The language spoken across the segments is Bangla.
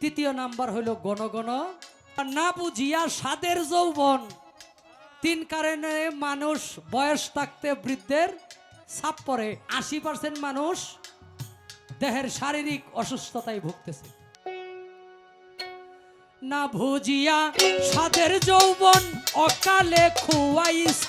তৃতীয় নাম্বার হইল গণগণ। না বুঝিয়া সাদের যৌবন। তিন কারণে মানুষ বয়স থাকতে বৃদ্ধের ছাপ পড়ে। আশি পার্সেন্ট মানুষ দেহের শারীরিক অসুস্থতায় ভুগতেছে। না ভুজিয়া সাদের যৌবন অকালে খুয়াইছ।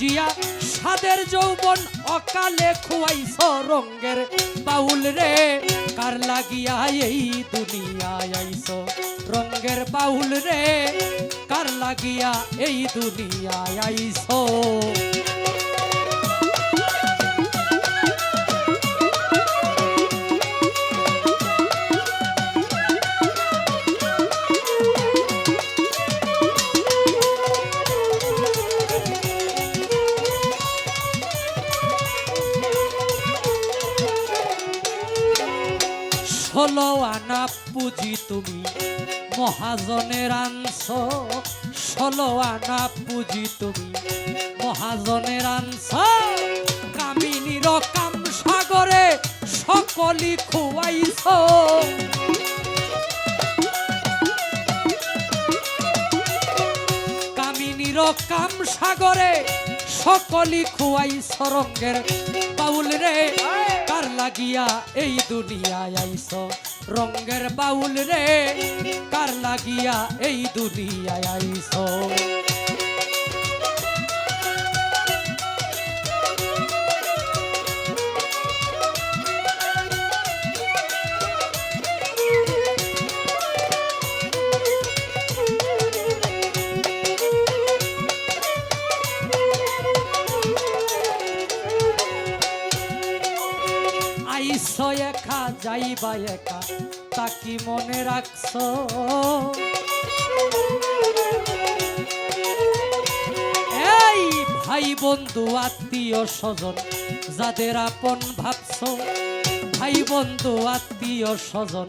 বুঝিয়া সাদের যৌবন অকালে খুয়াইছ রঙ্গের বাউল রে। কার লাগিয়া এই দুনিয়ায় আইস রঙ্গের বাউল রে? কার লাগিয়া এই দুনিয়ায় আইছ? ষোলো আনা পুঁজি তুমি। মহাজনের আনছ। ষোলো আনা পুঁজি তুমি। মহাজনের আনছ। কামিনীর কাম সাগরে সকলি খুয়াইছ। কামিনীর কাম সাগরে সকলি খুয়াই সরঙ্গের বাউল রে। লাগিয়া এই দুনিয়ায় আইস। রঙ্গের বাউল রে কার লাগিয়া এই দুনিয়ায় আইস? একা, যাইবা একা তাকি মনে রাখছ? এই ভাই বন্ধু আত্মীয় স্বজন, যাদের আপন ভাবছ? ভাই বন্ধু আত্মীয় স্বজন,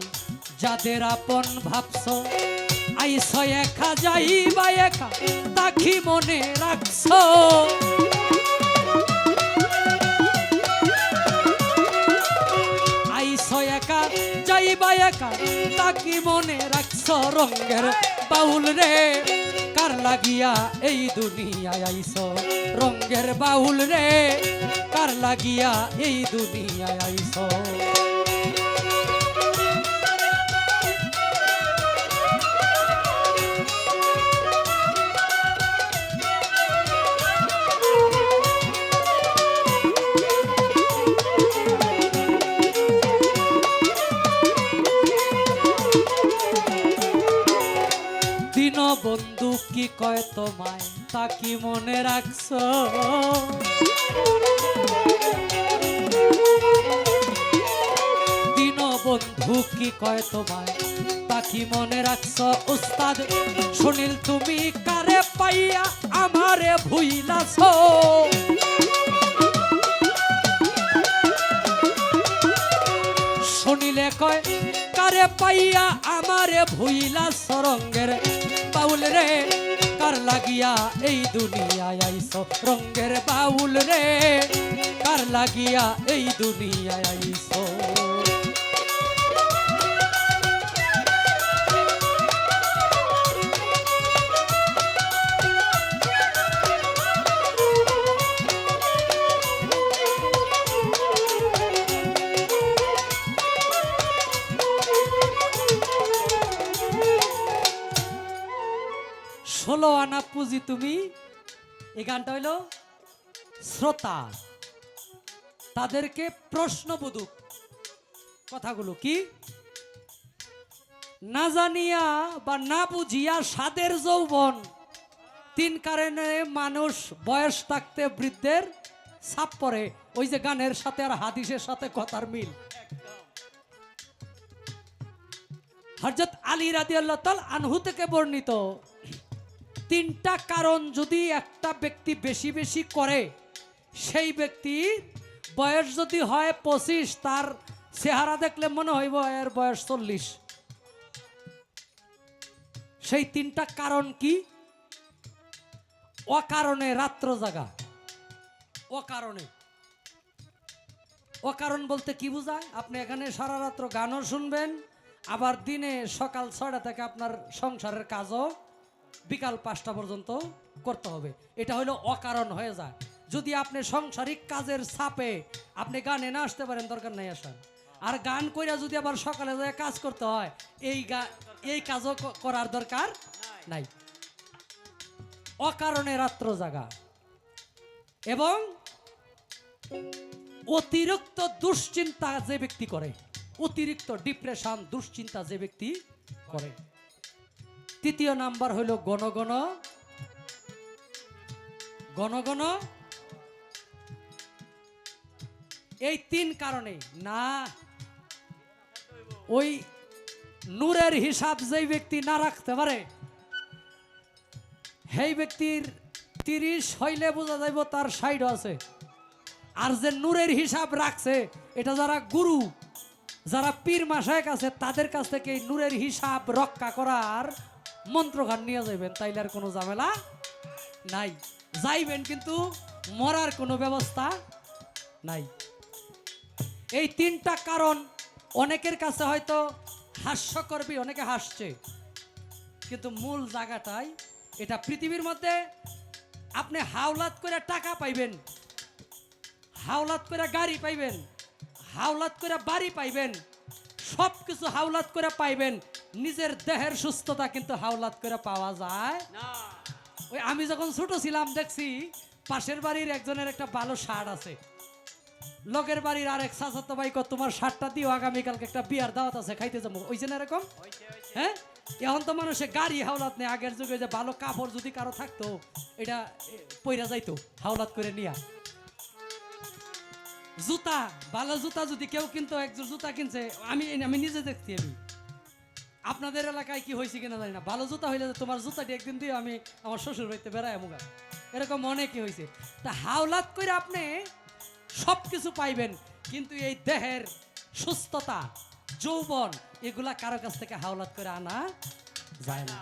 যাদের আপন ভাবছ? আইস একা, যাইবা একা তাকি মনে রাখছ? একা তাকি মনে রাখছ রঙ্গের বাউল রে? কার লাগিয়া এই দুনিয়ায় আইস রঙ্গের বাউল রে, কার লাগিয়া এই দুনিয়ায় আইস কি কয় তোমায় তা কি মনে রাখছ? দিন বন্ধু কি কয় তোমায় তা কি মনে রাখছ? উস্তাদ শুনিল তুমি কারে পাইয়া আমারে ভুইলাছ? শুনিলে কয় কারে পাইয়া, আমারে ভুইলা সরঙ্গের বাউল রে। কার লাগিয়া এই দুনিয়ায় আইস রঙ্গের বাউল রে? কার লাগিয়া এই দুনিয়ায় আইস ষোলো আনা পুঁজি তুমি। এই গানটা হইল শ্রোতা। তাদেরকে প্রশ্নবোধক কথাগুলো কি? না জানিয়া বা না বুঝিয়া সাদের যৌবন। তিন কারণে মানুষ বয়স থাকতে বৃদ্ধের ছাপ পড়ে। ওই যে গানের সাথে আর হাদিসের সাথে কথার মিল। হরজত আলী রাদি আল্লাহ আনহু থেকে বর্ণিত। তিনটা কারণ যদি একটা ব্যক্তি বেশি বেশি করে, সেই ব্যক্তি বয়স যদি হয় পঁচিশ, তার চেহারা দেখলে মনে হইব এর বয়স চল্লিশ। সেই তিনটা কারণ কি? অকারণে রাত্র জাগা। অকারণে। অকারণ বলতে কি বোঝায়? আপনি এখানে সারা রাত্র গানও শুনবেন, আবার দিনে সকাল ছয়টা থেকে আপনার সংসারের কাজও বিকাল পাঁচটা পর্যন্ত করতে হবে। এটা হলো অকারণ হয়ে যায়। যদি আপনি সাংসারিক কাজের চাপে আপনি গানে না আসতে পারেন, দরকার নাই আসার। আর গান কইরা যদি আবার সকালে যায় কাজ করতে হয়, এই গা, এই কাজও করার দরকার নাই। অকারণে রাত্র জাগা। এবং অতিরিক্ত দুশ্চিন্তা যে ব্যক্তি করে, অতিরিক্ত ডিপ্রেশন, দুশ্চিন্তা যে ব্যক্তি করে। তৃতীয় নাম্বার হইল গণগণ গণগণ এই তিন কারণে, না, ওই নূরের হিসাব যেই ব্যক্তি না রাখতে পারে, সেই ব্যক্তির তিরিশ হইলে বোঝা যাইব তার সাইড আছে। আর যে নূরের হিসাব রাখছে, এটা যারা গুরু, যারা পীর মাসায়ক আছে, তাদের কাছ থেকে নূরের হিসাব রক্ষা করার মন্ত্রগান নিয়ে যাবেন তাইলে আর কোনো ঝামেলা নাই। যাইবেন কিন্তু মরার কোনো ব্যবস্থা নাই। এই তিনটা কারণ অনেকের কাছে হয়তো হাস্য করবি অনেকে হাসছে। কিন্তু মূল জায়গাটাই এটা পৃথিবীর মধ্যে আপনি হাওলাত করে টাকা পাইবেন, হাওলাত করে গাড়ি পাইবেন, হাওলাত করে বাড়ি পাইবেন সব কিছু হাওলাত করে পাইবেন। নিজের দেহের সুস্থতা কিন্তু হাওলাত করে পাওয়া যায়। ওই আমি যখন ছোট ছিলাম দেখছি পাশের বাড়ির একজনের একটা ভালো শার্ট আছে। লোকের বাড়ির আরেক চাচাতো ভাই তোমার শার্টটা দিও আগামীকালকে একটা বিয়ার দাওয়াত আছে খাইতে যাব। ওই যে না এরকম? হ্যাঁ? এখন তো মানুষের গাড়ি হাওলাত নেই আগের যুগে যে ভালো কাপড় যদি কারও থাকতো এটা পইরা যাইতো হাওলাত করে নিয়া। জুতা ভালো জুতা যদি কেউ কিনতো একজন জুতা কিনছে আমি আমি নিজে দেখছি আমি আপনাদের এলাকায় কি হয়েছে কিনা জানি না। ভালো জুতা হইলে তোমার জুতাটি একদিন দিয়ে আমি আমার শ্বশুর বাড়িতে বেড়াই মুগা এরকম অনেকই হয়েছে। তা হাওলাত করে আপনি সব কিছু পাইবেন, কিন্তু এই দেহের সুস্থতা, যৌবন, এগুলা কারও কাছ থেকে হাওলাত করে আনা যায় না।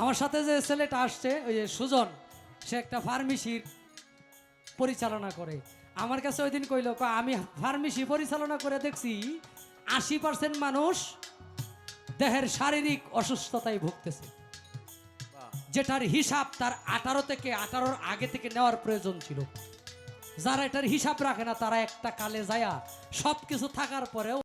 আমার সাথে যে ছেলেটা আসছে, ওই যে সুজন, সে একটা ফার্মেসির পরিচালনা করে। আমার কাছে ওই দিন কইল আমি ফার্মেসি পরিচালনা করে দেখছি আশি পার্সেন্ট মানুষ দেহের শারীরিক অসুস্থতায় ভুগতেছে। যেটার হিসাব তার আঠারো থেকে আঠারোর আগে থেকে নেওয়ার প্রয়োজন ছিল। যারা এটার হিসাব রাখে না, তারা একটা কালে যায়া সব কিছু থাকার পরেও